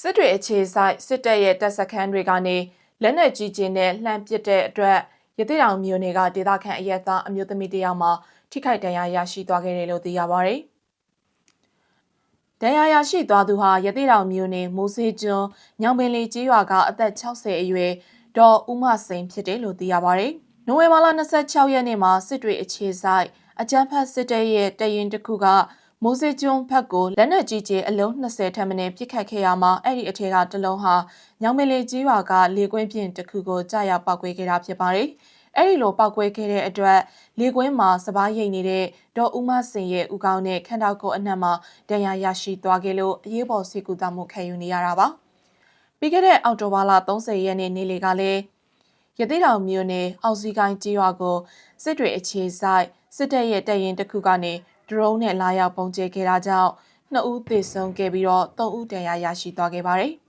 စစ်တွေအခြေဆိုင်စစ်တပ်ရဲ့တပ်စခန်းတွေကနေလက်နက်ကြီးကျင်းနဲ့လှမ်းပစ်တဲ့အတွက်ရသေးတောင်မြို့နယ်ကဒေသခံအရက်သားအမျိုးသမီးတစ်ယောက်မှာထိခိုက်ဒဏ်ရာရရှိသွားခဲ့တယ်လို့သိရပါဗျ။ဒဏ်ရာရရှိသွားသူဟာရသေးတောင်မြို့နယ်မိုးစေးကျွန်းညောင်ပင်လီကြီးရွာကအသက်60အရွယ်ဒေါ်ဦးမစိန်ဖြစ်တယ်လို့သိရပါဗျ။နိုဝင်ဘာလ26ရက်နေ့မှာစစ်တွေအခြေဆိုင်အကြမ်းဖက်စစ်တပ်ရဲ့တရင်တစ်ခုက မိုးစေးကျွန်းဘက်ကိုလက်နက်ကြီးကျအလုံး20ထပ်မင်းပစ်ခတ်ခဲ့ရမှာအဲ့ဒီအထက်ကတလုံးဟာညောင်မလေးကြီးရွာကလေကွင်းပြင်တစ်ခုကိုကြာရောက်ပောက်ကွဲခဲ့တာဖြစ်ပါတယ်။အဲ့ဒီလိုပောက်ကွဲခဲ့တဲ့အတွက်လေကွင်းမှာစပားရိတ်နေတဲ့ဒေါ်ဦးမစင်ရဲ့ဥကောင်းနဲ့ခန္ဓာကိုယ်အနှံ့မှာဒဏ်ရာရရှိသွားခဲ့လို့အရေးပေါ်ဆေးကုသမှုခံယူနေရတာပါ။ပြီးခဲ့တဲ့အောက်တိုဘာလ30ရက်နေ့နေ့လေကလည်းရသေးတောင်မြို့နယ်အောက်စီကိုင်းကြီးရွာကိုစစ်တွေအခြေဆိုင်စစ်တပ်ရဲ့တပ်ရင်တစ်ခုကနေ ဒရုန်းနဲ့လာရောက်ပုံကျဲခဲ့တာကြောင့်နှစ်ဦးသေဆုံးခဲ့ပြီးတော့သုံးဦးဒဏ်ရာရရှိသွားခဲ့ပါတယ်။